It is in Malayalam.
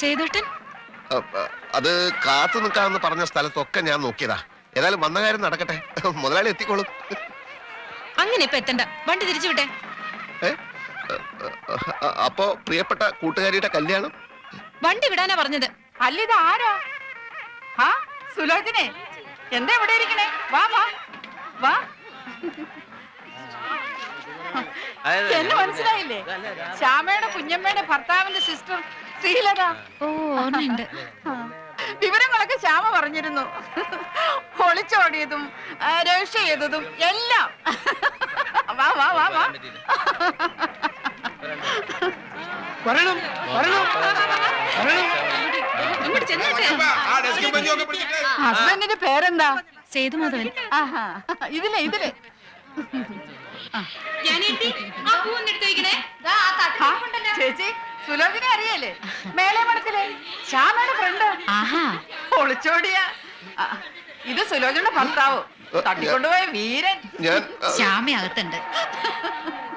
സേതുട്ടൻ? അത് കാത്തു നിൽക്കാമെന്ന് പറഞ്ഞ സ്ഥലത്തൊക്കെ ഞാൻ നോക്കിയതാ. ഏതായാലും വന്ന കാര്യം നടക്കട്ടെ. മുതലാളി എത്തിക്കോളും. അങ്ങനെ ഇപ്പൊ എത്തണ്ട. വണ്ടി തിരിച്ചു വിട്ടെ? അപ്പോ പ്രിയപ്പെട്ട കൂട്ടുകാരിയുടെ കല്യാണം? വണ്ടി വിടാനാ പറഞ്ഞത്. അല്ല ഇത് ആരാ? ആ സുലോചനെ. എന്താ ഇവിടെ ഇരിക്കണേ? വാ വാ. വാ. എന്നെ മനസ്സിലായില്ലേ? ശ്യാമയുടെ കുഞ്ഞമ്മയുടെ ഭർത്താവിന്റെ സിസ്റ്റർ ശ്രീലത. ഓ ഓർമ്മയുണ്ട്. വിവരങ്ങളൊക്കെ ശ്യാമ പറഞ്ഞിരുന്നു. ഒളിച്ചോടിയതും രക്ഷ രഹസ്യ ചെയ്തതും എല്ലാം. വാ വാ വാ വാ. വരണം വരണം. വരണം ഇങ്ങോട്ട് ചെന്നിട്ട് ഹസ്ബൻഡിന്റെ പേരെന്താ? സേതുമാധവൻ ആഹാ ഇതിലെ ഇതിലെ. ആ, ചേച്ചി. സുലോചന അറിയല്ലേ? മേലെ മഠത്തിലെ ശ്യാമയുടെ ഫ്രണ്ട്. ആഹാ. ഒളിച്ചോടിയ. ആ, ഇത് സുലോചനയുടെ ഭർത്താവ്. തട്ടിക്കൊണ്ടുപോയ വീരൻ. ഞാൻ ശ്യാമ അകത്തുണ്ട്